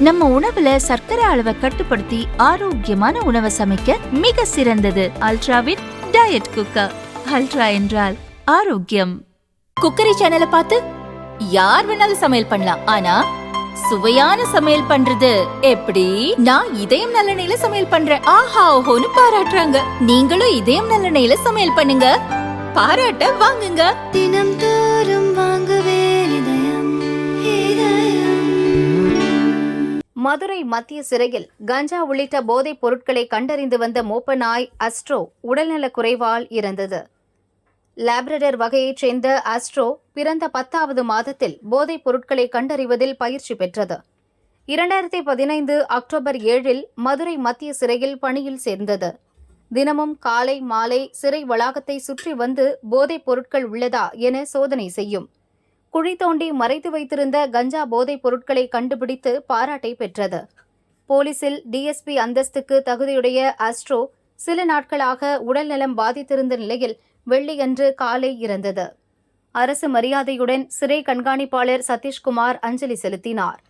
நம்ம உணவுல சர்க்கரை அளவை கட்டுப்படுத்தி ஆரோக்கியமான உணவை சமைக்க மிக சிறந்தது. அல்ட்ராவின் டயட் குக்கர் அல்ட்ரா என்றால் ஆரோக்கியம். குக்கரி சேனலை பார்த்து யார் வேணாலும் சமையல் பண்ணலாம். ஆனா சுவையான சமையல் பண்றது எப்படி? நான் இதயம் நல்லெண்ணெயில சமையல் பண்றேன். ஆஹா ஓஹோன்னு பாராட்டுறாங்க. நீங்களும் இதயம் நல்லெண்ணெயில சமையல் பண்ணுங்க. பாராட்ட வாங்குங்க. தினம் தோறும் வாங்க மதுரை மத்திய சிறையில் கஞ்சா உள்ளிட்ட போதைப் பொருட்களை கண்டறிந்து வந்த மோப்ப நாய் அஸ்ட்ரோ உடல்நலக் குறைவால் இறந்தது. லேப்ரடர் வகையைச் சேர்ந்த அஸ்ட்ரோ பிறந்த பத்தாவது மாதத்தில் போதைப் பொருட்களை கண்டறிவதில் பயிற்சி பெற்றது. இரண்டாயிரத்தி பதினைந்து அக்டோபர் ஏழில் மதுரை மத்திய சிறையில் பணியில் சேர்ந்தது. தினமும் காலை மாலை சிறை வளாகத்தை சுற்றி வந்து போதைப் பொருட்கள் உள்ளதா என சோதனை செய்யும். குழி தோண்டி மறைத்து வைத்திருந்த கஞ்சா போதைப் பொருட்களை கண்டுபிடித்து பாராட்டை பெற்றது. போலீசில் டிஎஸ்பி அந்தஸ்துக்கு தகுதியுடைய ஆஸ்ட்ரோ சில நாட்களாக உடல்நலம் பாதித்திருந்த நிலையில் வெள்ளியன்று காலை இறந்தது. அரசு மரியாதையுடன் சிறை கண்காணிப்பாளர் சதீஷ்குமார் அஞ்சலி செலுத்தினார்.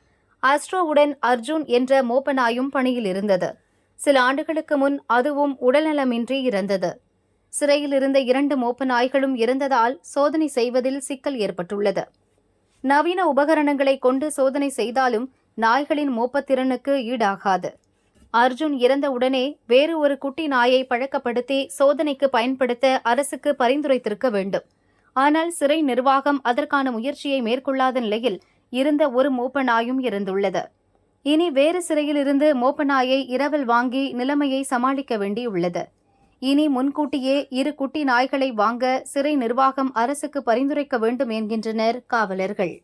ஆஸ்ட்ரோவுடன் அர்ஜுன் என்ற மோப்பனாயும் பணியில் இருந்தது. சில ஆண்டுகளுக்கு முன் அதுவும் உடல்நலமின்றி இறந்தது. சிறையில் இருந்த இரண்டு மோப்ப நாய்களும் இறந்ததால் சோதனை செய்வதில் சிக்கல் ஏற்பட்டுள்ளது. நவீன உபகரணங்களை கொண்டு சோதனை செய்தாலும் நாய்களின் மோப்பத்திறனுக்கு ஈடாகாது. அர்ஜுன் இறந்த உடனே வேறு ஒரு குட்டி நாயை பழக்கப்படுத்தி சோதனைக்கு பயன்படுத்த அரசுக்கு பரிந்துரைத்திருக்க வேண்டும். ஆனால் சிறை நிர்வாகம் அதற்கான முயற்சியை மேற்கொள்ளாத நிலையில் இருந்த ஒரு மோப்ப நாயும் இருந்துள்ளது இனி வேறு சிறையிலிருந்து மோப்ப நாயை இரவல் வாங்கி நிலைமையை சமாளிக்க வேண்டியுள்ளது. இனி முன்கூட்டியே இரு குட்டி நாய்களை வாங்க சிறை நிர்வாகம் அரசுக்கு பரிந்துரைக்க வேண்டும் என்கின்றனர் காவலர்கள்.